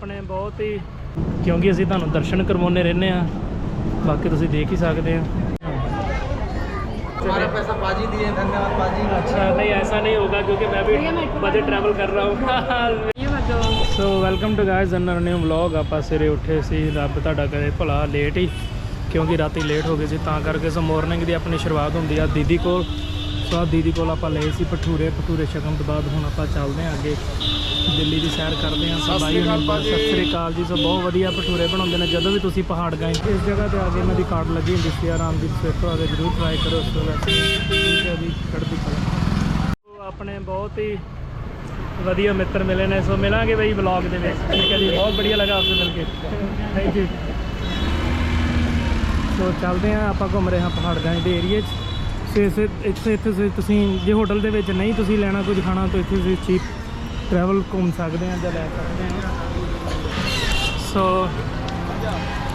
ਆਪਣੇ ਬਹੁਤ ਹੀ ਕਿਉਂਕਿ ਅਸੀਂ ਤੁਹਾਨੂੰ ਦਰਸ਼ਨ ਕਰਵਾਉਣੇ ਰਹਿੰਦੇ ਆ ਬਾਕੀ ਤੁਸੀਂ ਦੇਖ ਹੀ ਸਕਦੇ ਆ हमारा पैसा बाजी दिए धन्यवाद बाजी अच्छा नहीं ऐसा नहीं होगा क्योंकि मैं भी बजट ट्रैवल कर रहा हूँ so welcome to guys another new vlog ਆਪਾਂ ਸਵੇਰੇ ਉੱਠੇ ਸੀ ਰੱਬ ਤੁਹਾਡਾ ਕਰੇ ਭਲਾ ਲੇਟ ਹੀ ਕਿਉਂਕਿ ਰਾਤੀ ਲੇਟ ਹੋ ਗਏ ਸੀ ਤਾਂ ਕਰਕੇ ਸੋ ਮਾਰਨਿੰਗ ਦੀ ਆਪਣੀ ਸ਼ੁਰੂਆਤ ਹੁੰਦੀ ਆ ਦੀਦੀ ਕੋਲ ਆ ਦੀਦੀ ਕੋਲ ਆਪਾਂ ਲਏ ਸੀ ਭਟੂਰੇ ਭਟੂਰੇ ਛਕਣ ਤੋਂ ਬਾਅਦ ਹੁਣ ਆਪਾਂ ਚੱਲਦੇ ਹਾਂ ਅੱਗੇ। ਦਿੱਲੀ ਦੀ ਸੈਰ ਕਰਦੇ ਹਾਂ ਸੋ ਬਾਈ ਸਤਿ ਸ੍ਰੀ ਅਕਾਲ ਜੀ ਸੋ ਬਹੁਤ ਵਧੀਆ ਭਟੂਰੇ ਬਣਾਉਂਦੇ ਨੇ। ਜਦੋਂ ਵੀ ਤੁਸੀਂ ਪਹਾੜ ਗਏ ਇਸ ਜਗ੍ਹਾ ਤੇ ਆ ਕੇ ਇਹਨਾਂ ਦੀ ਕਾਰਡ ਲੱਗੀ ਹੁੰਦੀ ਸੀ ਆਰਾਮਦੀਪ ਸਵੇਟੋ ਆ ਕੇ ਜਰੂਰ ਟਰਾਈ ਕਰੋ ਉਸ ਤੋਂ ਵੈਸੇ ਠੀਕ ਹੈ ਜੀ ਚੜ੍ਹਦੀ ਕਲਾ ਸੋ ਆਪਣੇ ਬਹੁਤ ਹੀ ਵਧੀਆ ਮਿੱਤਰ ਮਿਲੇ ਨੇ ਸੋ ਮਿਲਾਂਗੇ ਬਈ ਵਲੌਗ ਦੇ ਵਿੱਚ। ਠੀਕ ਹੈ ਜੀ ਬਹੁਤ ਵਧੀਆ ਲੱਗਾ ਆਪਸੇ ਮਿਲ ਕੇ। ਥੈਂਕ ਯੂ ਸੋ ਚੱਲਦੇ ਹਾਂ ਆਪਾਂ ਘੁੰਮ ਰਹੇ ਹਾਂ ਪਹਾੜਗੰਜ ਦੇ ਏਰੀਏ 'ਚ। ਸੋ ਇਸੇ ਇੱਥੇ ਇੱਥੇ ਤੁਸੀਂ ਜੇ ਹੋਟਲ ਦੇ ਵਿੱਚ ਨਹੀਂ ਤੁਸੀਂ ਲੈਣਾ ਕੁਝ ਖਾਣਾ, ਤਾਂ ਇੱਥੇ ਤੁਸੀਂ ਚੀਪ ਟਰੈਵਲ ਘੁੰਮ ਸਕਦੇ ਆ ਜਾਂ ਲੈ ਸਕਦੇ ਆ। ਸੋ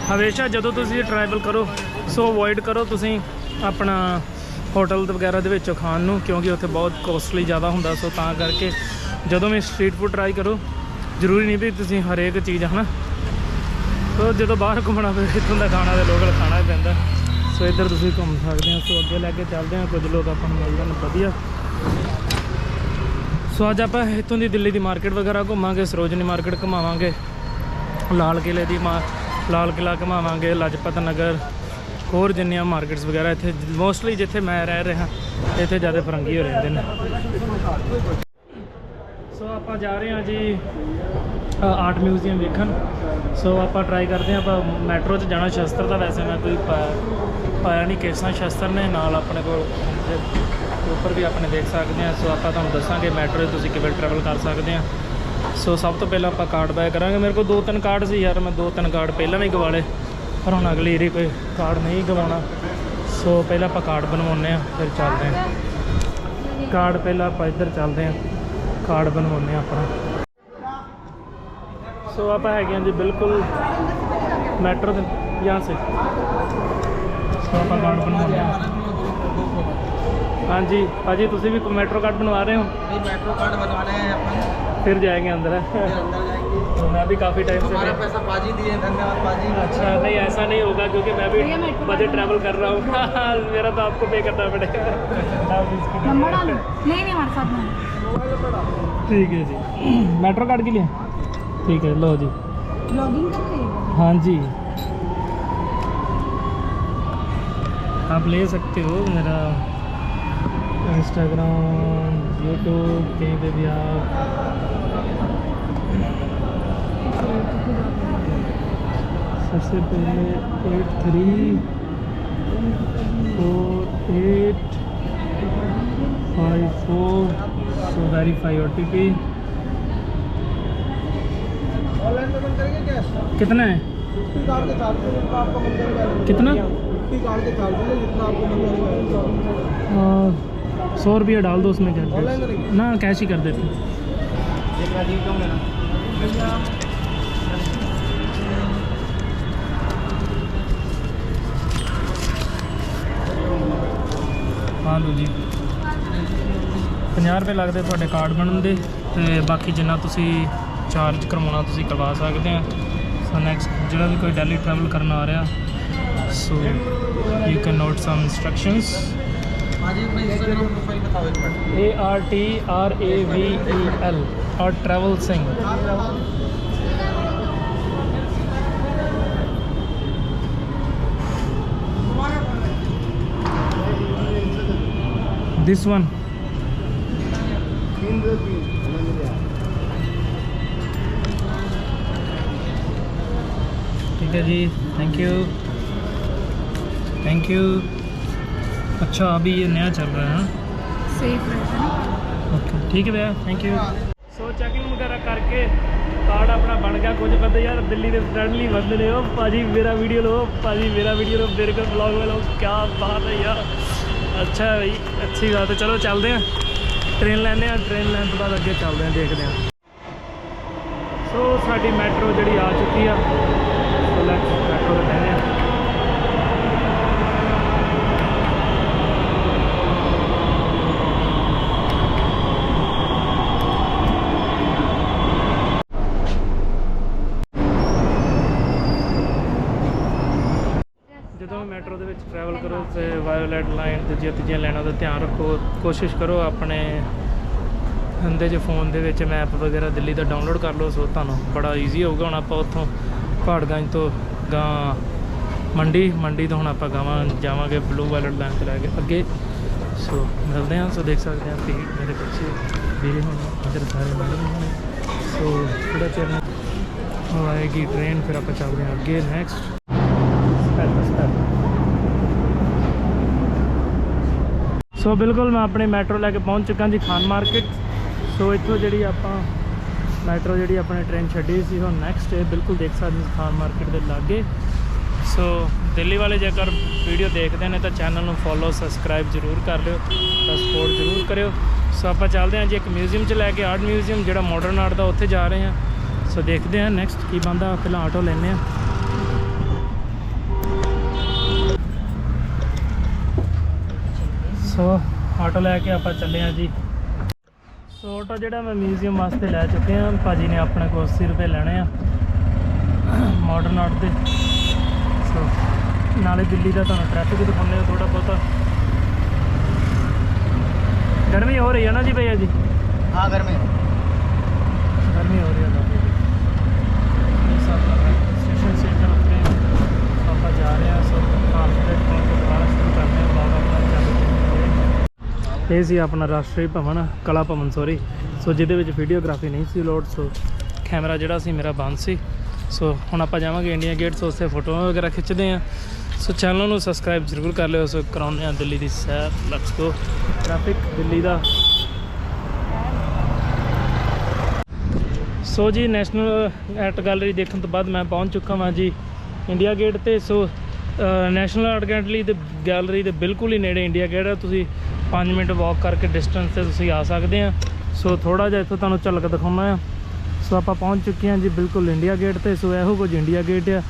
ਹਮੇਸ਼ਾ ਜਦੋਂ ਤੁਸੀਂ ਟਰੈਵਲ ਕਰੋ ਸੋ ਅਵੋਇਡ ਕਰੋ ਤੁਸੀਂ ਆਪਣਾ ਹੋਟਲ ਵਗੈਰਾ ਦੇ ਵਿੱਚੋਂ ਖਾਣ ਨੂੰ, ਕਿਉਂਕਿ ਉੱਥੇ ਬਹੁਤ ਕੋਸਟਲੀ ਜ਼ਿਆਦਾ ਹੁੰਦਾ ਸੋ ਤਾਂ ਕਰਕੇ ਜਦੋਂ ਵੀ ਸਟਰੀਟ ਫੂਡ ਟਰਾਈ ਕਰੋ, ਜ਼ਰੂਰੀ ਨਹੀਂ ਵੀ ਤੁਸੀਂ ਹਰੇਕ ਚੀਜ਼, ਹਨਾ? ਸੋ ਜਦੋਂ ਬਾਹਰ ਘੁੰਮਣਾ ਪਵੇ, ਇੱਥੋਂ ਦਾ ਖਾਣਾ ਤੇ ਲੋਕਲ ਖਾਣਾ ਹੀ ਪੈਂਦਾ। ਸੋ ਇੱਧਰ ਤੁਸੀਂ ਘੁੰਮ ਸਕਦੇ ਹੋ, ਸੋ ਅੱਗੇ ਲੈ ਕੇ ਚੱਲਦੇ ਹਾਂ, ਕੁਝ ਲੋਕ ਆਪਾਂ ਨੂੰ ਮਿਲ ਜਾਣ ਵਧੀਆ। ਸੋ ਅੱਜ ਆਪਾਂ ਇੱਥੋਂ ਦੀ ਦਿੱਲੀ ਦੀ ਮਾਰਕੀਟ ਵਗੈਰਾ ਘੁੰਮਾਂਗੇ, ਸਰੋਜਨੀ ਮਾਰਕੀਟ ਘੁਮਾਵਾਂਗੇ, ਲਾਲ ਕਿਲੇ ਦੀ ਮਾ, ਲਾਲ ਕਿਲਾ ਘੁਮਾਵਾਂਗੇ, ਲਾਜਪਤ ਨਗਰ, ਹੋਰ ਜਿੰਨੀਆਂ ਮਾਰਕੀਟਸ ਵਗੈਰਾ ਇੱਥੇ ਮੋਸਟਲੀ ਜਿੱਥੇ ਮੈਂ ਰਹਿ ਰਿਹਾ, ਇੱਥੇ ਜ਼ਿਆਦਾ ਫਰੰਗੀ ਹੋ ਰਹਿੰਦੇ ਨੇ। ਸੋ ਆਪਾਂ ਜਾ ਰਹੇ ਹਾਂ ਜੀ ਆਰਟ ਮਿਊਜ਼ੀਅਮ ਵੇਖਣ। ਸੋ ਆਪਾਂ ਟਰਾਈ ਕਰਦੇ ਹਾਂ, ਆਪਾਂ ਮੈਟਰੋ 'ਚ ਜਾਣਾ। ਸ਼ਸਤਰ ਦਾ ਵੈਸੇ ਮੈਂ ਕੋਈ ਪਾ- ਪਾਇਆ ਨਹੀਂ। ਕੇਸਾਂ ਸ਼ਸਤਰ ਨੇ ਨਾਲ ਆਪਣੇ ਕੋਲ। ਉੱਪਰ ਵੀ ਆਪਣੇ ਦੇਖ ਸਕਦੇ ਹਾਂ। ਸੋ ਆਪਾਂ ਤੁਹਾਨੂੰ ਦੱਸਾਂਗੇ ਮੈਟਰੋ 'ਚ ਤੁਸੀਂ ਕਿਵੇਂ ਟਰੈਵਲ ਕਰ ਸਕਦੇ ਆ ਸੋ ਸਭ ਤੋਂ ਪਹਿਲਾਂ ਆਪਾਂ ਕਾਰਡ ਬਾਏ ਕਰਾਂਗੇ। ਮੇਰੇ ਕੋਲ ਦੋ ਤਿੰਨ ਕਾਰਡ ਸੀ ਯਾਰ। ਮੈਂ ਦੋ ਤਿੰਨ ਕਾਰਡ ਪਹਿਲਾਂ ਵੀ ਗਵਾ ਲਏ। ਪਰ ਹੁਣ ਅਗਲੀ ਏਰੀ ਕੋਈ ਕਾਰਡ ਨਹੀਂ ਗਵਾਉਣਾ। ਸੋ ਪਹਿਲਾਂ ਆਪਾਂ ਕਾਰਡ ਬਣਵਾਉਂਦੇ ਆ ਫਿਰ ਚੱਲਦੇ ਆ ਕਾਰਡ ਪਹਿਲਾਂ ਆਪਾਂ ਇੱਧਰ ਚੱਲਦੇ ਆ ਕਾਰਡ ਬਣਵਾਉਂਦੇ ਆ ਆਪਣਾ ਸੋ ਆਪਾਂ ਹੈਗੇ ਆ ਜੀ ਬਿਲਕੁਲ ਮੈਟਰੋ ਦੇ ਜਾਂ ਸੇ। ਸੋ ਆਪਾਂ ਕਾਰਡ ਬਣਵਾਉਂਦੇ ਆ ਹਾਂਜੀ ਭਾਜੀ ਤੁਸੀਂ ਵੀ ਮੈਟਰੋ ਕਾਰਡ ਬਣਵਾ ਰਹੇ ਹੋ? ਨਹੀਂ ਮੈਟਰੋ ਕਾਰਡ ਬਣਵਾਣਾ ਹੈ ਆਪਾਂ। ਫਿਰ ਜਾਏਗੇ ਅੰਦਰ। ਫਿਰ ਅੰਦਰ तो मैं भी काफ़ी टाइम से हमारा पैसा बाजी दिए धन्यवाद बाजी अच्छा नहीं ऐसा नहीं होगा क्योंकि मैं भी बजट ट्रैवल कर रहा हूँ। मेरा तो आपको पे करना पड़ेगा। आप इसकी नंबर डालो नहीं नहीं हमारे साथ में ठीक है जी। मेट्रो कार्ड के लिए? ठीक है लो जी। लॉगिन कर रहे हाँ? जी। आप ले सकते हो मेरा इंस्टाग्राम यूट्यूब कहीं पे भी आप सबसे पहले eight three four eight five four so verify O T P कितना है? कितना? सौ रुपया डाल दो उसमें कैश ना कैश ही कर देते। एक राजीव कम लेना ਹਾਂ ਲਓ ਜੀ 50 ਰੁਪਏ ਲੱਗਦੇ ਤੁਹਾਡੇ ਕਾਰਡ ਬਣਨ ਦੇ ਤੇ ਬਾਕੀ ਜਿੰਨਾ ਤੁਸੀਂ ਚਾਰਜ ਕਰਵਾਉਣਾ ਤੁਸੀਂ ਕਰਵਾ ਸਕਦੇ ਆ ਸੋ ਨੈਕਸਟ ਜਿਹੜਾ ਵੀ ਕੋਈ ਦਿੱਲੀ ਟਰੈਵਲ ਕਰਨ ਆ ਰਿਹਾ so you can note some instructions बाजी अपना इंस्टाग्राम प्रोफाइल बताओ एक minute A R T R this one ठीक है जी थैंक यू थैंक यू अच्छा अभी ये नया चल रहा है हाँ सेफ रहता है ਓਕੇ ਠੀਕ ਹੈ ਭਈਆ ਥੈਂਕ ਯੂ ਸੋ ਚੈਕਿੰਗ ਵਗੈਰਾ ਕਰਕੇ ਕਾਰਡ ਆਪਣਾ ਬਣ ਗਿਆ ਕੁਝ ਬੰਦੇ ਯਾਰ ਦਿੱਲੀ ਦੇ ਫਰੈਂਡਲੀ ਬੰਦੇ ਨੇ ਉਹ ਭਾਜੀ ਮੇਰਾ ਵੀਡੀਓ ਲਓ ਭਾਜੀ ਮੇਰਾ ਵੀਡੀਓ ਲਓ ਮੇਰੇ ਕੋਲ ਬਲੌਗ में लो क्या बात है यार ਅੱਛਾ ਹੈ ਬਈ, ਅੱਛੀ ਗੱਲ ਹੈ ਚਲੋ ਚੱਲਦੇ ਹਾਂ। ਟ੍ਰੇਨ ਲੈਂਦੇ ਹਾਂ ਟ੍ਰੇਨ ਲੈਣ ਤੋਂ ਬਾਅਦ ਅੱਗੇ ਚੱਲਦੇ ਹਾਂ, ਦੇਖਦੇ ਹਾਂ। ਸੋ ਸਾਡੀ ਮੈਟਰੋ ਜਿਹੜੀ ਆ ਚੁੱਕੀ ਆ ਸੋ ਲੈਟਸ ਮੈਟਰੋ ਤੇ ਬਹਿੰਦੇ ਹਾਂ ਵਿੱਚ ਟਰੈਵਲ ਕਰੋ ਤੇ ਵਾਇਓਲੈਟ ਲਾਈਨ ਦੂਜੀਆਂ ਤੀਜੀਆਂ ਲਾਈਨਾਂ ਦਾ ਧਿਆਨ ਰੱਖੋ। ਕੋਸ਼ਿਸ਼ ਕਰੋ ਆਪਣੇ ਹੁੰਦੇ ਜੇ ਫੋਨ ਦੇ ਵਿੱਚ ਮੈਪ ਵਗੈਰਾ ਦਿੱਲੀ ਦਾ ਡਾਊਨਲੋਡ ਕਰ ਲਓ। ਸੋ ਤੁਹਾਨੂੰ ਬੜਾ ਈਜ਼ੀ ਹੋਊਗਾ। ਹੁਣ ਆਪਾਂ ਉੱਥੋਂ ਪਹਾੜਗੰਜ ਤੋਂ ਗਾਂ ਮੰਡੀ ਮੰਡੀ ਤੋਂ ਹੁਣ ਆਪਾਂ ਗਾਵਾਂ ਜਾਵਾਂਗੇ ਬਲੂ ਵਾਇਲਟ ਲਾਈਨ ਤੇ ਲੈ ਕੇ ਅੱਗੇ। ਸੋ ਮਿਲਦੇ ਹਾਂ। ਸੋ ਦੇਖ ਸਕਦੇ ਹਾਂ ਭੀੜ ਮੇਰੇ ਪਿੱਛੇ। ਵੀਰੇ ਹੁਣ ਇੱਧਰ ਸਾਰੇ ਮਿਲ ਨੇ ਸੋ ਥੋੜਾ ਚਿਰ ਆਏਗੀ ਟ੍ਰੇਨ ਫਿਰ ਆਪਾਂ ਚੱਲਦੇ ਹਾਂ ਅੱਗੇ ਨੈਕਸਟ ਸਟੈਪ ਸਟੈਪ ਸੋ ਬਿਲਕੁਲ ਮੈਂ ਆਪਣੇ ਮੈਟਰੋ ਲੈ ਕੇ ਪਹੁੰਚ ਚੁੱਕਾ ਜੀ ਖਾਨ ਮਾਰਕੀਟ। ਸੋ ਇੱਥੋਂ ਜਿਹੜੀ ਆਪਾਂ ਮੈਟਰੋ ਜਿਹੜੀ ਆਪਣੇ ਟ੍ਰੇਨ ਛੱਡੀ ਸੀ ਹੁਣ ਨੈਕਸਟ ਹੈ ਬਿਲਕੁਲ ਦੇਖ ਸਕਦੇ ਹੋ ਖਾਨ ਮਾਰਕੀਟ ਦੇ ਲਾਗੇ। ਸੋ ਦਿੱਲੀ ਵਾਲੇ ਜੇਕਰ ਵੀਡੀਓ ਦੇਖਦੇ ਨੇ ਤਾਂ ਚੈਨਲ ਨੂੰ ਫੋਲੋ ਸਬਸਕ੍ਰਾਈਬ ਜ਼ਰੂਰ ਕਰ ਲਿਓ, ਤਾਂ ਸਪੋਰਟ ਜ਼ਰੂਰ ਕਰਿਓ। ਸੋ ਆਪਾਂ ਚੱਲਦੇ ਹਾਂ ਜੀ, ਇੱਕ ਮਿਊਜ਼ੀਅਮ 'ਚ ਲੈ ਕੇ ਆਰਟ ਮਿਊਜ਼ੀਅਮ ਜਿਹੜਾ ਮਾਡਰਨ ਆਰਟ ਦਾ ਉੱਥੇ ਜਾ ਰਹੇ ਹਾਂ। ਸੋ ਦੇਖਦੇ ਹਾਂ ਨੈਕਸਟ ਕੀ ਬੰਦਾ ਪਹਿਲਾਂ ਆਟੋ ਲੈਂਦੇ ਹਾਂ। ਸੋ ਆਟੋ ਲੈ ਕੇ ਆਪਾਂ ਚੱਲੇ ਆ ਜੀ। ਸੋ ਆਟੋ ਜਿਹੜਾ ਮੈਂ ਮਿਊਜ਼ੀਅਮ ਵਾਸਤੇ ਲੈ ਚੁੱਕੇ ਆ ਭਾਜੀ ਨੇ ਆਪਣੇ ਕੋਲ 80 ਰੁਪਏ ਲੈਣੇ ਆ ਮਾਡਰਨ ਆਰਟ ਦੇ। ਸੋ ਨਾਲੇ ਦਿੱਲੀ ਦਾ ਤੁਹਾਨੂੰ ਟ੍ਰੈਫਿਕ ਦਿਖਾਉਂਦੇ ਆ ਥੋੜਾ ਬਹੁਤਾ। ਗਰਮੀ ਹੋ ਰਹੀ ਹੈ ਨਾ ਜੀ ਭਈਆ ਜੀ? ਹਾਂ ਗਰਮੀ ਗਰਮੀ ਹੋ ਰਹੀ ਹੈ ਜੀ। ਸਟੇਸ਼ਨ ਸੇ ਤਰਫ ਆਪਾਂ ਜਾ ਰਹੇ ਹਾਂ ਸੋ ਕਾਫੀ ਇਹ ਸੀ ਆਪਣਾ ਰਾਸ਼ਟਰੀ ਭਵਨ, ਕਲਾ ਭਵਨ ਸੋਰੀ ਸੋ ਜਿਹਦੇ ਵਿੱਚ ਵੀਡੀਓਗ੍ਰਾਫੀ ਨਹੀਂ ਸੀ ਲੋਡ ਸੋ ਕੈਮਰਾ ਜਿਹੜਾ ਸੀ ਮੇਰਾ ਬੰਦ ਸੀ। ਸੋ ਹੁਣ ਆਪਾਂ ਜਾਵਾਂਗੇ ਇੰਡੀਆ ਗੇਟ ਸੋ ਉੱਥੇ ਫੋਟੋਆਂ ਵਗੈਰਾ ਖਿੱਚਦੇ ਹਾਂ। ਸੋ ਚੈਨਲ ਨੂੰ ਸਬਸਕ੍ਰਾਈਬ ਜ਼ਰੂਰ ਕਰ ਲਿਓ। ਸੋ ਕਰਾਉਂਦੇ ਹਾਂ ਦਿੱਲੀ ਦੀ ਸੈਰ। ਲੈਟਸ ਗੋ ਟ੍ਰੈਫਿਕ ਦਿੱਲੀ ਦਾ। ਸੋ ਜੀ ਨੈਸ਼ਨਲ ਆਰਟ ਗੈਲਰੀ ਦੇਖਣ ਤੋਂ ਬਾਅਦ ਮੈਂ ਪਹੁੰਚ ਚੁੱਕਾ ਹਾਂ ਜੀ ਇੰਡੀਆ ਗੇਟ ਤੇ। ਸੋ ਨੈਸ਼ਨਲ ਆਰਟ ਗੈਲਰੀ ਦੇ ਗੈਲਰੀ ਦੇ ਬਿਲਕੁਲ ਹੀ ਨੇੜੇ ਇੰਡੀਆ ਗੇਟ ਹੈ ਤੁਸੀਂ 5 ਮਿੰਟ ਵਾਕ ਕਰਕੇ ਡਿਸਟੈਂਸ ਤੇ ਤੁਸੀਂ ਆ ਸਕਦੇ ਆ। ਸੋ ਥੋੜਾ ਜਿਹਾ ਇੱਥੋਂ ਤੁਹਾਨੂੰ ਝਲਕ ਦਿਖਾਉਣਾ ਆ। ਸੋ ਆਪਾਂ ਪਹੁੰਚ ਚੁੱਕੇ ਹਾਂ ਜੀ ਬਿਲਕੁਲ ਇੰਡੀਆ ਗੇਟ ਤੇ। ਸੋ ਇਹੋ ਕੁਝ ਇੰਡੀਆ ਗੇਟ ਆ।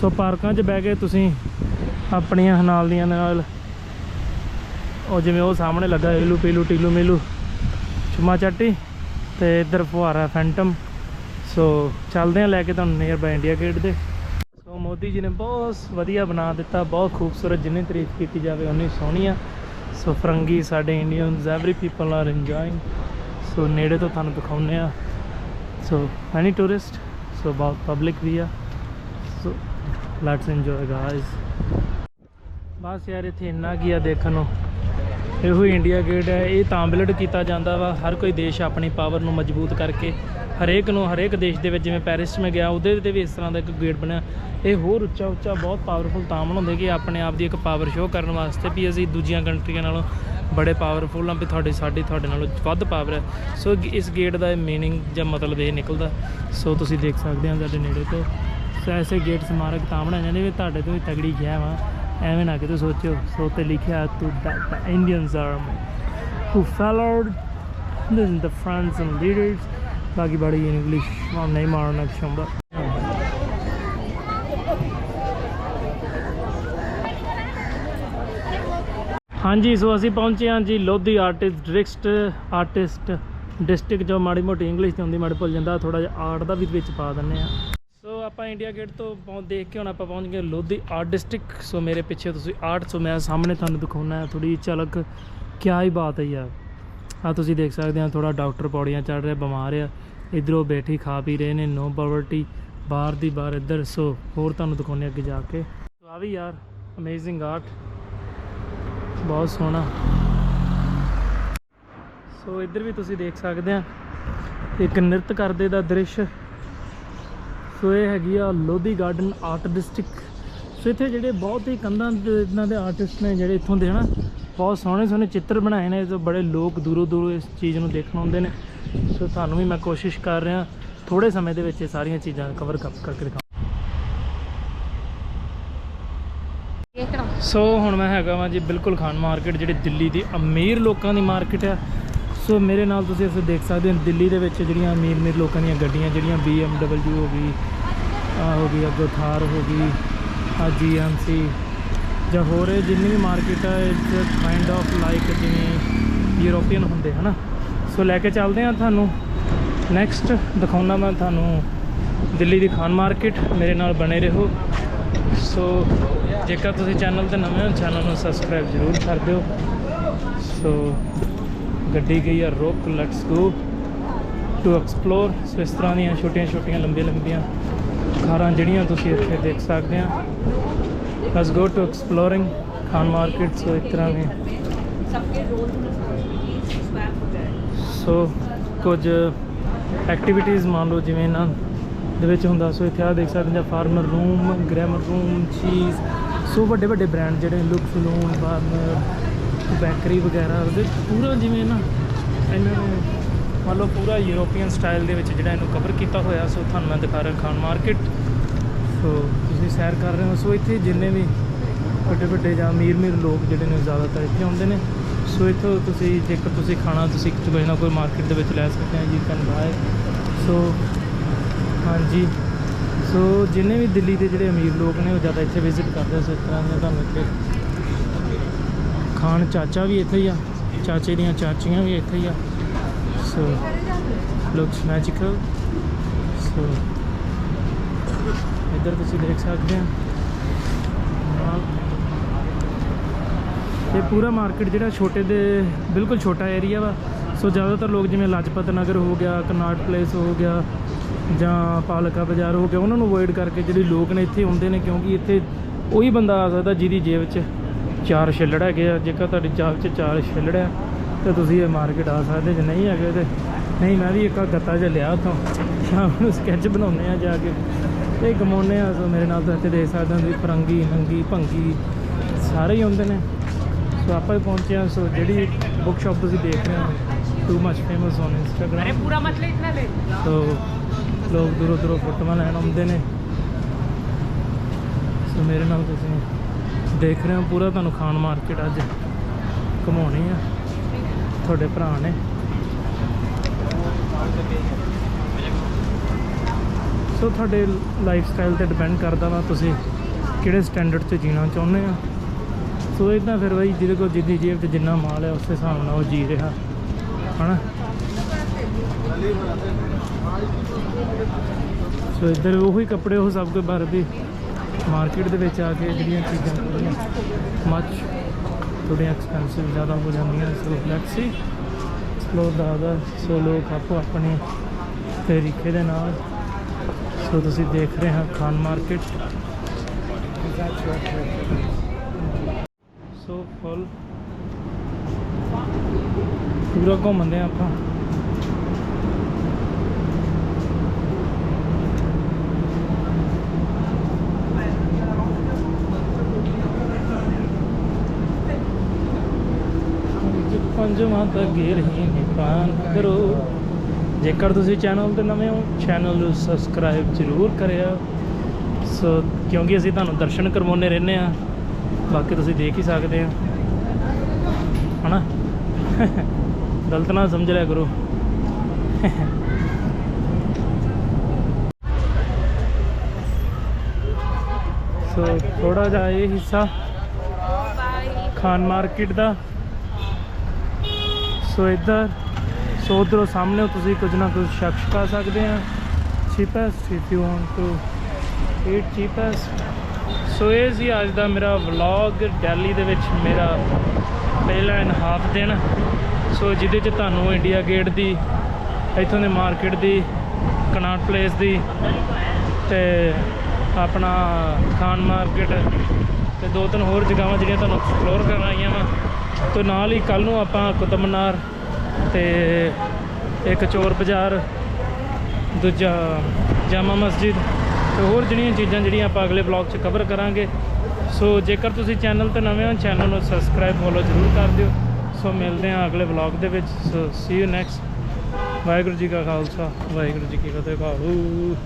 ਸੋ ਪਾਰਕਾਂ 'ਚ ਬਹਿ ਕੇ ਤੁਸੀਂ ਆਪਣੀਆਂ ਨਾਲ ਦੀਆਂ ਨਾਲ ਉਹ ਜਿਵੇਂ ਉਹ ਸਾਹਮਣੇ ਲੱਗਾ, ਏਲੂ ਪੀਲੂ ਟੀਲੂ ਮੇਲੂ, ਚੁਮਾ ਚਾਟੀ ਤੇ ਇੱਧਰ ਫੁਹਾਰਾ ਫੈਂਟਮ ਸੋ ਚੱਲਦੇ ਆ ਲੈ ਕੇ ਤੁਹਾਨੂੰ ਨੀਅਰ ਬਾਈ ਇੰਡੀਆ ਗੇਟ ਦੇ ਸੋ ਮੋਦੀ ਜੀ ਨੇ ਬਹੁਤ ਵਧੀਆ ਬਣਾ ਦਿੱਤਾ, ਬਹੁਤ ਖੂਬਸੂਰਤ, ਜਿੰਨੀ ਤਾਰੀਫ ਕੀਤੀ ਜਾਵੇ ਉਨੀ ਸੋਹਣੀ ਆ। ਸੋ ਫਰੰਗੀ ਸਾਡੇ Indians every people are enjoying so ਨੇੜੇ ਤੋਂ ਤੁਹਾਨੂੰ ਦਿਖਾਉਂਦੇ ਆ ਸੋ ਮੈਨੀ ਟੂਰਿਸਟ ਸੋ ਬਹੁਤ ਪਬਲਿਕ ਵੀ ਆ। ਸੋ ਲੈਟਸ ਇੰਜੋਏ ਗਾਇਸ ਬਸ ਯਾਰ ਇੱਥੇ ਇੰਨਾ ਕੀ ਆ ਦੇਖਣ ਨੂੰ। ਇਹੋ ਹੀ ਇੰਡੀਆ ਗੇਟ ਹੈ। ਇਹ ਤਾਂ ਬਿਲਡ ਕੀਤਾ ਜਾਂਦਾ ਵਾ। ਹਰ ਕੋਈ ਦੇਸ਼ ਆਪਣੀ ਪਾਵਰ ਨੂੰ ਮਜ਼ਬੂਤ ਕਰਕੇ ਹਰੇਕ ਨੂੰ ਹਰੇਕ ਦੇਸ਼ ਦੇ ਵਿੱਚ ਜਿਵੇਂ ਪੈਰਿਸ 'ਚ ਮੈਂ ਗਿਆ, ਉਹਦੇ ਤੇ ਵੀ ਇਸ ਤਰ੍ਹਾਂ ਦਾ ਇੱਕ ਗੇਟ ਬਣਿਆ। ਇਹ ਹੋਰ ਉੱਚਾ ਉੱਚਾ ਬਹੁਤ ਪਾਵਰਫੁਲ ਤਾਂ ਬਣਾਉਂਦੇ ਕਿ ਆਪਣੇ ਆਪ ਦੀ ਇੱਕ ਪਾਵਰ ਸ਼ੋਅ ਕਰਨ ਵਾਸਤੇ ਵੀ ਅਸੀਂ ਦੂਜੀਆਂ ਕੰਟਰੀਆਂ ਨਾਲੋਂ ਬੜੇ ਪਾਵਰਫੁਲ ਹਾਂ ਵੀ ਤੁਹਾਡੇ, ਸਾਡੀ, ਤੁਹਾਡੇ ਨਾਲੋਂ ਵੱਧ ਪਾਵਰ ਹੈ। ਸੋ ਇਸ ਗੇਟ ਦਾ ਮੀਨਿੰਗ ਜਾਂ ਮਤਲਬ ਇਹ ਨਿਕਲਦਾ। ਸੋ ਤੁਸੀਂ ਦੇਖ ਸਕਦੇ ਹੋ ਸਾਡੇ ਨੇੜੇ ਤੋਂ ਸੋ ਐਸੇ ਗੇਟ ਸਮਾਰਕ ਤਾਂ ਬਣਾਏ ਜਾਂਦੇ ਵੀ ਤੁਹਾਡੇ ਤੋਂ ਵੀ ਤਗੜੀ ਗਿਆ ਵਾ ਐਵੇਂ ਨਾ ਕਿਤੇ ਸੋਚਿਓ। ਸੋ ਤੇ ਲਿਖਿਆ to the Indians army who followed the friends and leaders ਬਾਕੀ ਬੜੀ ਇੰਗਲਿਸ਼ ਮੈਂ ਨਹੀਂ ਮਾਰਨਾ ਹਾਂਜੀ, ਸੋ ਅਸੀਂ ਪਹੁੰਚੇ ਹਾਂ ਜੀ Lodhi artist district artist district ਜੋ ਮਾੜੀ ਮੋਟੀ ਇੰਗਲਿਸ਼ ਤੇ ਹੁੰਦੀ, ਮਾੜੀ ਭੁੱਲ ਜਾਂਦਾ ਥੋੜਾ ਜਿਹਾ ਆਰਟ ਦਾ ਵੀ ਵਿੱਚ ਪਾ ਦਿੰਨੇ ਆ ਸੋ ਆਪਾਂ ਇੰਡੀਆ ਗੇਟ ਤੋਂ ਦੇਖ ਕੇ ਹੁਣ ਆਪਾਂ ਪਹੁੰਚ ਗਏ ਲੋਧੀ ਆਰਟ ਡਿਸਟ੍ਰਿਕਟ ਸੋ ਮੇਰੇ ਪਿੱਛੇ ਤੁਸੀਂ ਆਰਟ ਸੋ ਮੈਂ ਸਾਹਮਣੇ ਤੁਹਾਨੂੰ ਦਿਖਾਉਣਾ ਹੈ ਥੋੜੀ ਝਲਕ। ਕਿਆ ਹੀ ਬਾਤ ਹੈ ਯਾਰ। ਆ ਤੁਸੀਂ ਦੇਖ ਸਕਦੇ ਆ ਥੋੜਾ ਡਾਕਟਰ ਪੌੜੀਆਂ ਚੜ ਰਿਹਾ, ਬਿਮਾਰ ਆ। ਇਧਰੋਂ ਬੈਠੀ ਖਾ ਪੀ ਰਹੇ ਨੇ, ਨੋ ਪਾਵਰਟੀ ਬਾਹਰ ਦੀ ਬਾਹਰ ਇੱਧਰ। ਸੋ ਹੋਰ ਤੁਹਾਨੂੰ ਦਿਖਾਉਂਦੇ ਅੱਗੇ ਜਾ ਕੇ। ਆ ਵੀ ਯਾਰ ਅਮੇਜ਼ਿੰਗ ਆਰਟ ਬਹੁਤ ਸੋਹਣਾ। ਸੋ ਇੱਧਰ ਵੀ ਤੁਸੀਂ ਦੇਖ ਸਕਦੇ ਆ, ਇੱਕ ਨ੍ਰਿਤ ਕਰਦੇ ਦਾ ਦ੍ਰਿਸ਼। ਸੋ ਇਹ ਹੈਗੀ ਆ Lodhi garden art district so ਇੱਥੇ ਜਿਹੜੇ ਬਹੁਤ ਹੀ ਕੰਧਾਂ ਦੇ, ਇਹਨਾਂ ਦੇ ਆਰਟਿਸਟ ਨੇ ਜਿਹੜੇ ਇੱਥੋਂ ਦੇ ਹਨਾ, ਬਹੁਤ ਸੋਹਣੇ ਸੋਹਣੇ ਚਿੱਤਰ ਬਣਾਏ ਨੇ ਤੇ ਬੜੇ ਲੋਕ ਦੂਰੋਂ ਦੂਰੋਂ ਇਸ ਚੀਜ਼ ਨੂੰ ਦੇਖਣ ਆਉਂਦੇ ਨੇ। ਸੋ ਤੁਹਾਨੂੰ ਵੀ ਮੈਂ ਕੋਸ਼ਿਸ਼ ਕਰ ਰਿਹਾ ਥੋੜੇ ਸਮੇਂ ਦੇ ਵਿੱਚ ਇਹ ਸਾਰੀਆਂ ਚੀਜ਼ਾਂ ਕਵਰ ਕਰਕੇ ਦਿਖਾਉਂ ਸੋ ਹੁਣ ਮੈਂ ਹੈਗਾ ਵਾਂ ਜੀ ਬਿਲਕੁਲ ਖਾਨ ਮਾਰਕੀਟ, ਜਿਹੜੀ ਦਿੱਲੀ ਦੀ ਅਮੀਰ ਲੋਕਾਂ ਦੀ ਮਾਰਕੀਟ ਆ। ਸੋ ਮੇਰੇ ਨਾਲ ਤੁਸੀਂ ਇੱਥੇ ਦੇਖ ਸਕਦੇ ਹੋ, ਦਿੱਲੀ ਦੇ ਵਿੱਚ ਜਿਹੜੀਆਂ ਅਮੀਰ ਅਮੀਰ ਲੋਕਾਂ ਦੀਆਂ ਗੱਡੀਆਂ, ਜਿਹੜੀਆਂ BMW ਹੋ ਗਈ, ਆ ਹੋ ਗਈ, ਅੱਗੋਂ ਥਾਰ ਹੋ ਗਈ, ਆ GMC ਜਾਂ ਹੋਰ ਜਿੰਨੀ ਵੀ ਮਾਰਕੀਟ ਆ ਇਟਸ ਕਾਈਂਡ ਆਫ ਲਾਈਕ ਜਿਵੇਂ ਯੂਰੋਪੀਅਨ ਹੁੰਦੇ, ਹਨਾ? ਸੋ ਲੈ ਕੇ ਚੱਲਦੇ ਆ ਤੁਹਾਨੂੰ। ਨੈਕਸਟ ਦਿਖਾਉਣਾ ਮੈਂ ਤੁਹਾਨੂੰ ਦਿੱਲੀ ਦੀ ਖਾਨ ਮਾਰਕੀਟ ਮੇਰੇ ਨਾਲ ਬਣੇ ਰਹੋ। ਸੋ ਜੇਕਰ ਤੁਸੀਂ ਚੈਨਲ ਤੇ ਨਵੇਂ ਹੋ ਚੈਨਲ ਨੂੰ ਸਬਸਕ੍ਰਾਈਬ ਜ਼ਰੂਰ ਕਰ ਦਿਓ। ਸੋ ਗੱਡੀ ਗਈ ਆ ਰੁਕ let's go to explore so ਇਸ ਤਰ੍ਹਾਂ ਦੀਆਂ ਛੋਟੀਆਂ ਛੋਟੀਆਂ, ਲੰਬੀਆਂ ਲੰਬੀਆਂ ਖਾਰਾਂ ਜਿਹੜੀਆਂ ਤੁਸੀਂ ਇੱਥੇ ਦੇਖ ਸਕਦੇ ਆ। Let's go to exploring Khan market so ਇਸ ਤਰ੍ਹਾਂ ਦੇ ਸੋ ਕੁਝ ਐਕਟੀਵਿਟੀਜ਼ ਮੰਨ ਲਓ ਜਿਵੇਂ ਇਹਨਾਂ ਦੇ ਵਿੱਚ ਹੁੰਦਾ, ਸੋ ਇੱਥੇ ਆ ਦੇਖ ਸਕਦੇ ਹਾਂ ਫਾਰਮਰ ਰੂਮ ਗ੍ਰੈਮਰ ਰੂਮ ਚੀਜ਼ ਸੋ ਵੱਡੇ ਵੱਡੇ ਬ੍ਰਾਂਡ ਜਿਹੜੇ ਲੁਕ ਸਲੂਨ ਫਾਰਮਰ ਬੈਕਰੀ ਵਗੈਰਾ ਉਹਦੇ ਪੂਰਾ ਜਿਵੇਂ ਨਾ ਇਹਨਾਂ ਨੇ ਮੰਨ ਲਓ ਪੂਰਾ ਯੂਰੋਪੀਅਨ ਸਟਾਈਲ ਦੇ ਵਿੱਚ ਜਿਹੜਾ ਇਹਨੂੰ ਕਵਰ ਕੀਤਾ ਹੋਇਆ, ਸੋ ਤੁਹਾਨੂੰ ਮੈਂ ਦਿਖਾ ਰਿਹਾ ਖਾਨ ਮਾਰਕੀਟ ਸੋ ਤੁਸੀਂ ਸੈਰ ਕਰ ਰਹੇ ਹੋ, ਸੋ ਇੱਥੇ ਜਿੰਨੇ ਵੀ ਵੱਡੇ ਵੱਡੇ ਜਾਂ ਅਮੀਰ ਅਮੀਰ ਲੋਕ ਜਿਹੜੇ ਨੇ ਜ਼ਿਆਦਾਤਰ ਇੱਥੇ ਆਉਂਦੇ ਨੇ। ਸੋ ਇੱਥੋਂ ਤੁਸੀਂ ਜੇਕਰ ਤੁਸੀਂ ਖਾਣਾ ਤੁਸੀਂ ਕੋਈ ਨਾ ਕੋਈ ਮਾਰਕੀਟ ਦੇ ਵਿੱਚ ਲੈ ਸਕਦੇ ਹੋ ਜੀ ਕੈਨ ਬਾਏ ਸੋ ਹਾਂਜੀ। ਸੋ ਜਿੰਨੇ ਵੀ ਦਿੱਲੀ ਦੇ ਜਿਹੜੇ ਅਮੀਰ ਲੋਕ ਨੇ, ਉਹ ਜ਼ਿਆਦਾ ਇੱਥੇ ਵਿਜ਼ਿਟ ਕਰਦੇ ਸੋ ਇਸ ਤਰ੍ਹਾਂ ਦੀਆਂ ਤੁਹਾਨੂੰ ਇੱਥੇ ਖਾਨ ਚਾਚਾ ਵੀ ਇੱਥੇ ਹੀ ਆ, ਚਾਚੇ ਦੀਆਂ ਚਾਚੀਆਂ ਵੀ ਇੱਥੇ ਹੀ ਆ। ਸੋ ਲੁਕਸ ਮੈਜੀਕਲ ਸੋ ਇੱਧਰ ਤੁਸੀਂ ਦੇਖ ਸਕਦੇ ਹੋ ਨਾਲ ਇਹ ਪੂਰਾ ਮਾਰਕੀਟ ਜਿਹੜਾ ਛੋਟੇ ਦੇ ਬਿਲਕੁਲ ਛੋਟਾ ਏਰੀਆ ਵਾ। ਸੋ ਜ਼ਿਆਦਾਤਰ ਲੋਕ ਜਿਵੇਂ ਲਾਜਪਤ ਨਗਰ ਹੋ ਗਿਆ, ਕਨਾਟ ਪਲੇਸ ਹੋ ਗਿਆ ਜਾਂ ਪਾਲਕਾ ਬਾਜ਼ਾਰ ਹੋ ਗਿਆ, ਉਹਨਾਂ ਨੂੰ ਅਵੋਇਡ ਕਰਕੇ ਜਿਹੜੇ ਲੋਕ ਨੇ ਇੱਥੇ ਆਉਂਦੇ ਨੇ ਕਿਉਂਕਿ ਇੱਥੇ ਉਹੀ ਬੰਦਾ ਆ ਸਕਦਾ ਜਿਹਦੀ ਜੇਬ 'ਚ ਚਾਰ ਛਿੱਲੜ ਹੈਗੇ ਆ ਜੇਕਰ ਤੁਹਾਡੀ ਚਾਲ 'ਚ ਚਾਰ ਛਿੱਲੜ ਆ, ਤੇ ਤੁਸੀਂ ਇਹ ਮਾਰਕੀਟ ਆ ਸਕਦੇ ਜੇ ਨਹੀਂ ਹੈਗੇ ਤੇ ਨਹੀਂ, ਮੈਂ ਵੀ ਇੱਕ ਗੱਤਾ ਜਿਹਾ ਲਿਆ ਉੱਥੋਂ। ਸ਼ਾਮ ਨੂੰ ਸਕੈਚ ਬਣਾਉਂਦੇ ਆ ਜਾ ਕੇ। ਤੇ ਗਮਾਉਂਦੇ ਆ, ਸੋ ਮੇਰੇ ਨਾਲ ਤਾਂ ਇੱਥੇ ਦੇਖ ਸਕਦੇ ਹੋ ਤੁਸੀਂ ਫਰੰਗੀ ਹੰਗੀ ਭੰਗੀ, ਸਾਰੇ ਹੀ ਹੁੰਦੇ ਨੇ। ਸੋ ਆਪਾਂ ਵੀ ਪਹੁੰਚੇ ਹਾਂ। ਸੋ ਜਿਹੜੀ ਬੁੱਕ ਸ਼ਾਪ ਤੁਸੀਂ ਦੇਖ ਰਹੇ ਹੋ too much famous on Instagram ਅਰੇ ਪੂਰਾ ਮਤਲਬ ਇਤਨਾ ਲੈ। ਸੋ ਲੋਕ ਦੂਰੋਂ ਦੂਰੋਂ ਫੋਟੋਆਂ ਲੈਣ ਆਉਂਦੇ ਨੇ। ਸੋ ਮੇਰੇ ਨਾਲ ਤੁਸੀਂ ਦੇਖ ਰਹੇ ਹੋ ਪੂਰਾ ਤੁਹਾਨੂੰ ਖਾਨ ਮਾਰਕੀਟ ਅੱਜ ਘਮਾਉਣੀ ਆ। ਤੁਹਾਡੇ ਭਰਾ ਨੇ। ਸੋ ਤੁਹਾਡੇ ਲਾਈਫ ਸਟਾਈਲ ਤੇ ਡਿਪੈਂਡ ਕਰਦਾ ਵਾ ਤੁਸੀਂ ਕਿਹੜੇ ਸਟੈਂਡਰਡ ਤੇ ਜੀਣਾ ਚਾਹੁੰਦੇ ਆ ਸੋ ਇਦਾਂ ਫਿਰ ਬਈ ਜਿਹਦੇ ਕੋਲ ਜਿੰਨੀ ਜੇਬ 'ਚ ਜਿੰਨਾ ਮਾਲ ਹੈ ਉਸ ਹਿਸਾਬ ਨਾਲ ਉਹ ਜੀ ਰਿਹਾ। ਹਨਾ? ਸੋ ਇੱਧਰ ਉਹੀ ਕੱਪੜੇ ਉਹ ਸਭ ਕੁਝ ਬਾਹਰ ਵੀ ਮਾਰਕੀਟ ਦੇ ਵਿੱਚ ਆ ਕੇ ਜਿਹੜੀਆਂ ਚੀਜ਼ਾਂ ਥੋੜ੍ਹੀਆਂ ਮੱਚ ਥੋੜ੍ਹੀਆਂ ਐਕਸਪੈਂਸਿਵ ਜ਼ਿਆਦਾ ਹੋ ਜਾਂਦੀਆਂ ਸੋ ਲੈਟਸ ਸੀ ਐਕਸਪਲੋਰ ਸੋ ਲੋਕ ਆਪੋ ਆਪਣੇ ਤਰੀਕੇ ਦੇ ਨਾਲ ਸੋ ਤੁਸੀਂ ਦੇਖ ਰਹੇ ਹੋ ਖਾਨ ਮਾਰਕੀਟ। ਸੋ ਫੁੱਲ। ਪੂਰਾ ਘੁੰਮਦੇ ਹਾਂ ਆਪਾਂ। ਪੰਜ ਪੰਜਵਾਂ ਤਾਂ ਗੇਰ ਹੀ ਨਿਪਾਨ ਕਰੋ। ਜੇਕਰ ਤੁਸੀਂ ਚੈਨਲ ਤੇ ਨਵੇਂ ਹੋ ਚੈਨਲ ਨੂੰ ਸਬਸਕ੍ਰਾਈਬ ਜ਼ਰੂਰ ਕਰਿਆ ਸੋ ਕਿਉਂਕਿ ਅਸੀਂ ਤੁਹਾਨੂੰ ਦਰਸ਼ਨ ਕਰਵਾਉਂਦੇ ਰਹਿੰਦੇ ਆ ਬਾਕੀ ਤੁਸੀਂ ਦੇਖ ਹੀ ਸਕਦੇ ਆ ਹਨਾ? ਗਲਤ ਨਾ ਸਮਝ ਲਿਆ ਕਰੋ। ਸੋ ਥੋੜਾ ਜਿਹਾ ਇਹ ਹਿੱਸਾ ਖਾਨ ਮਾਰਕੀਟ ਦਾ। ਸੋ ਇੱਧਰ ਸੋ ਉੱਧਰੋਂ ਸਾਹਮਣੇ ਤੁਸੀਂ ਕੁਝ ਨਾ ਕੁਝ ਸ਼ਖਸ ਪਾ ਸਕਦੇ ਆ। Cheapest if you want to eat cheapest. So ਇਹ ਸੀ ਅੱਜ ਦਾ ਮੇਰਾ ਵਲੌਗ ਦਿੱਲੀ ਦੇ ਵਿੱਚ ਮੇਰਾ ਪਹਿਲਾ ਐਂਡ ਹਾਫ ਦਿਨ। ਸੋ ਜਿਹਦੇ 'ਚ ਤੁਹਾਨੂੰ ਇੰਡੀਆ ਗੇਟ ਦੀ, ਇੱਥੋਂ ਦੇ ਮਾਰਕੀਟ ਦੀ ਕਨਾਟ ਪਲੇਸ ਦੀ ਤੇ ਆਪਣਾ ਖਾਨ ਮਾਰਕੀਟ ਤੇ ਦੋ ਤਿੰਨ ਹੋਰ ਜਗ੍ਹਾਵਾਂ ਜਿਹੜੀਆਂ ਤੁਹਾਨੂੰ ਐਕਸਪਲੋਰ ਕਰਨ ਆਈਆਂ ਵਾ। ਤੇ ਨਾਲ ਹੀ ਕੱਲ ਨੂੰ ਆਪਾਂ ਕੁਤਬ ਮਨਾਰ ਤੇ ਇੱਕ ਚੋਰ ਬਾਜ਼ਾਰ, ਦੂਜਾ ਜਾਮਾ ਮਸਜਿਦ ਤੇ ਹੋਰ ਜਿਹੜੀਆਂ ਚੀਜ਼ਾਂ ਜਿਹੜੀਆਂ ਆਪਾਂ ਅਗਲੇ ਬਲੌਗ 'ਚ ਕਵਰ ਕਰਾਂਗੇ। ਸੋ ਜੇਕਰ ਤੁਸੀਂ ਚੈਨਲ ਤੇ ਨਵੇਂ ਹੋ ਚੈਨਲ ਨੂੰ ਸਬਸਕ੍ਰਾਈਬ ਫੋਲੋ ਜ਼ਰੂਰ ਕਰ ਦਿਓ। ਸੋ ਮਿਲਦੇ ਹਾਂ ਅਗਲੇ ਬਲੌਗ ਦੇ ਵਿੱਚ। So see you next Waheguru ji ਕਾ ਖਾਲਸਾ, ਵਾਹਿਗੁਰੂ ਜੀ ਕੀ ਫਤਿਹ। ਖਾਲੂ